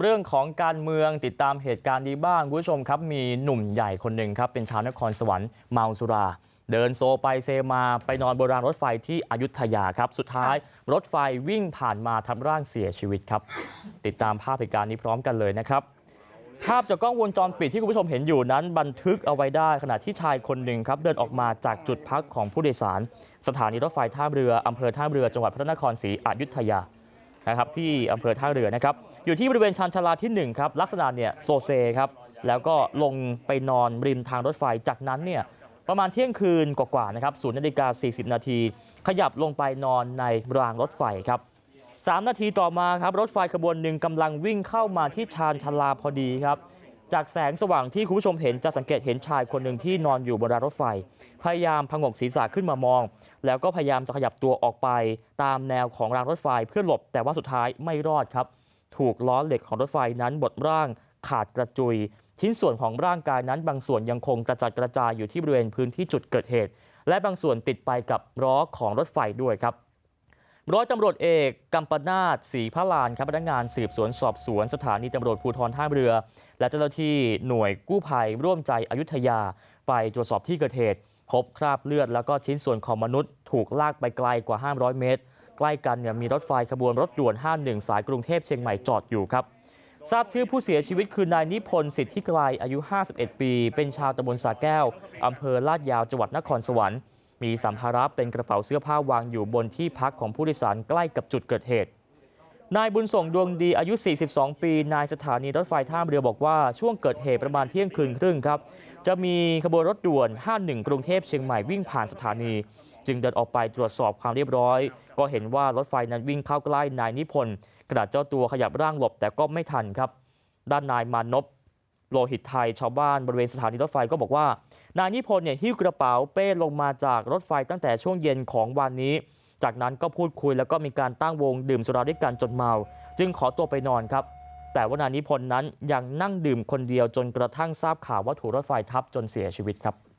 เรื่องของการเมืองติดตามเหตุการณ์นี้บ้างคุณผู้ชมครับมีหนุ่มใหญ่คนหนึ่งครับเป็นชาวนครสวรรค์เมาสุราเดินโซไปเซมาไปนอนบนรางรถไฟที่อยุธยาครับ สุดท้ายรถไฟวิ่งผ่านมาทำร่างเสียชีวิตครับ ติดตามภาพเหตุการณ์นี้พร้อมกันเลยนะครับ ภาพจากกล้องวงจรปิดที่คุณผู้ชมเห็นอยู่นั้น บันทึกเอาไว้ได้ขณะที่ชายคนหนึ่งครับ เดินออกมาจากจุดพักของผู้โดยสาร สถานีรถไฟท่าเรืออำเภอท่าเรือจังหวัดพระนครศรีอยุธยา นะครับที่อำเภอท่าเรือนะครับอยู่ที่บริเวณชานชาลาที่หนึ่งครับลักษณะเนี่ยโซเซครับแล้วก็ลงไปนอนริมทางรถไฟจากนั้นเนี่ยประมาณเที่ยงคืนกว่าๆนะครับศูนย์นาฬิกา 40 นาที ขยับลงไปนอนในรางรถไฟครับสามนาทีต่อมาครับรถไฟขบวนหนึ่งกำลังวิ่งเข้ามาที่ชานชาลาพอดีครับ แสงสว่างที่คุณผู้ชมเห็นจะสังเกตเห็นชายคนหนึ่งที่นอนอยู่บนรางรถไฟ พยายามพงกศีรษะขึ้นมามอง แล้วก็พยายามจะขยับตัวออกไปตามแนวของรางรถไฟเพื่อหลบแต่ว่าสุดท้ายไม่รอดครับ ถูกล้อเหล็กของรถไฟนั้นบดร่างขาดกระจุย ชิ้นส่วนของร่างกายนั้นบางส่วนยังคงกระจัดกระจายอยู่ที่บริเวณพื้นที่จุดเกิดเหตุ และบางส่วนติดไปกับล้อของรถไฟด้วยครับ ร้อยตำรวจเอกกัมปนาตศรีพระลานครับพนักงานสืบสวนสอบสวนสถานีตำรวจภูธรท่าเรือและเจ้าหน้าที่หน่วยกู้ภัยร่วมใจอยุธยาไปตรวจสอบที่เกิดเหตุพบคราบเลือดแล้วก็ชิ้นส่วนของมนุษย์ถูกลากไปไกลกว่า 500 เมตร ใกล้กันเนี่ยมีรถไฟขบวนรถด่วน 51 สายกรุงเทพเชียงใหม่จอดอยู่ครับทราบชื่อผู้เสียชีวิตคือนายนิพนธ์สิทธิไกลอายุ 51 ปี เป็นชาวตำบลสาแก้วอำเภอลาดยาวจังหวัดนครสวรรค์ มีสัมภาระเป็นกระเป๋าเสื้อผ้าวางอยู่บนที่พักของผู้โดยสารใกล้กับจุดเกิดเหตุ นายบุญส่งดวงดีอายุ 42 ปี นายสถานีรถไฟท่ามเรือบอกว่าช่วงเกิดเหตุประมาณเที่ยงคืนครึ่งครับ จะมีขบวนรถด่วน 51 กรุงเทพเชียงใหม่วิ่งผ่านสถานี จึงเดินออกไปตรวจสอบความเรียบร้อย ก็เห็นว่ารถไฟนั้นวิ่งเข้าใกล้นายนิพนธ์กระดาษเจ้าตัวขยับร่างหลบแต่ก็ไม่ทันครับ ด้านนายมานพ โลหิตไทยชาวบ้านบริเวณสถานีรถไฟก็บอกว่านายนิพนธ์เนี่ยหิ้วกระเป๋าเป้ลงมาจากรถไฟตั้งแต่ช่วงเย็นของวันนี้ จากนั้นก็พูดคุยแล้วก็มีการตั้งวงดื่มสุราด้วยกันจนเมา จึงขอตัวไปนอนครับ แต่ว่านายนิพนธ์นั้นยังนั่งดื่มคนเดียวจนกระทั่งทราบข่าวว่าถูกรถไฟทับจนเสียชีวิตครับ